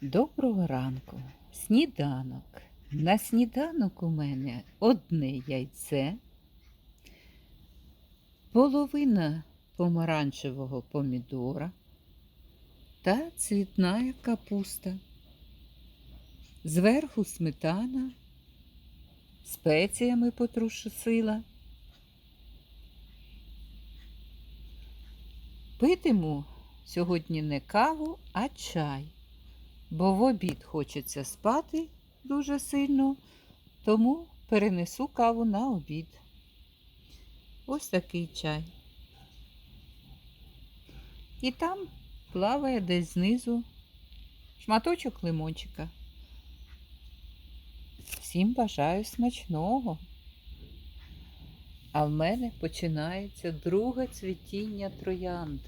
Доброго ранку. Сніданок. На сніданок у мене одне яйце, половина помаранчевого помідора та цвітна капуста. Зверху сметана, спеціями потрушила. Питиму сьогодні не каву, а чай бо в обід хочеться спати дуже сильно, тому перенесу каву на обід. Ось такий чай. І там плаває десь знизу шматочок лимончика. Всім бажаю смачного. А в мене починається друге цвітіння троянд.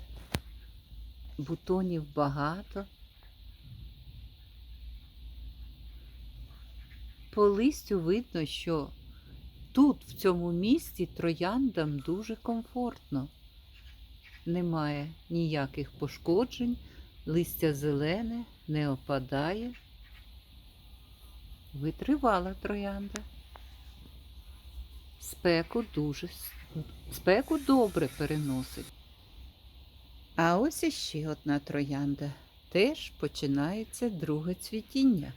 Бутонів багато. По листю видно, що тут, в цьому місці, трояндам дуже комфортно. Немає ніяких пошкоджень, листя зелене, не опадає. Витривала троянда. Спеку дуже, спеку добре переносить. А ось іще одна троянда. Теж починається друге цвітіння.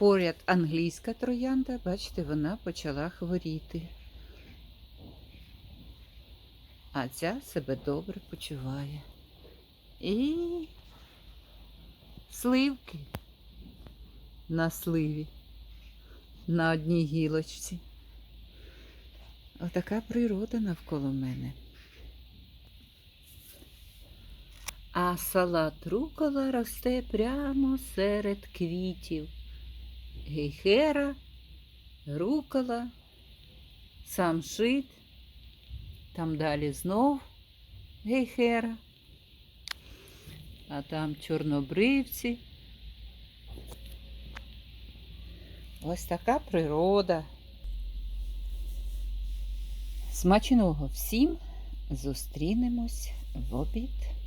Поряд англійська троянда, бачите, вона почала хворіти. А ця себе добре почуває. І сливки на сливі, на одній гілочці. Отака природа навколо мене. А салат рукола росте прямо серед квітів гейхера, рукола, самшит, там далі знов гейхера, а там чорнобривці. Ось така природа. Смачного всім зустрінемось в обід.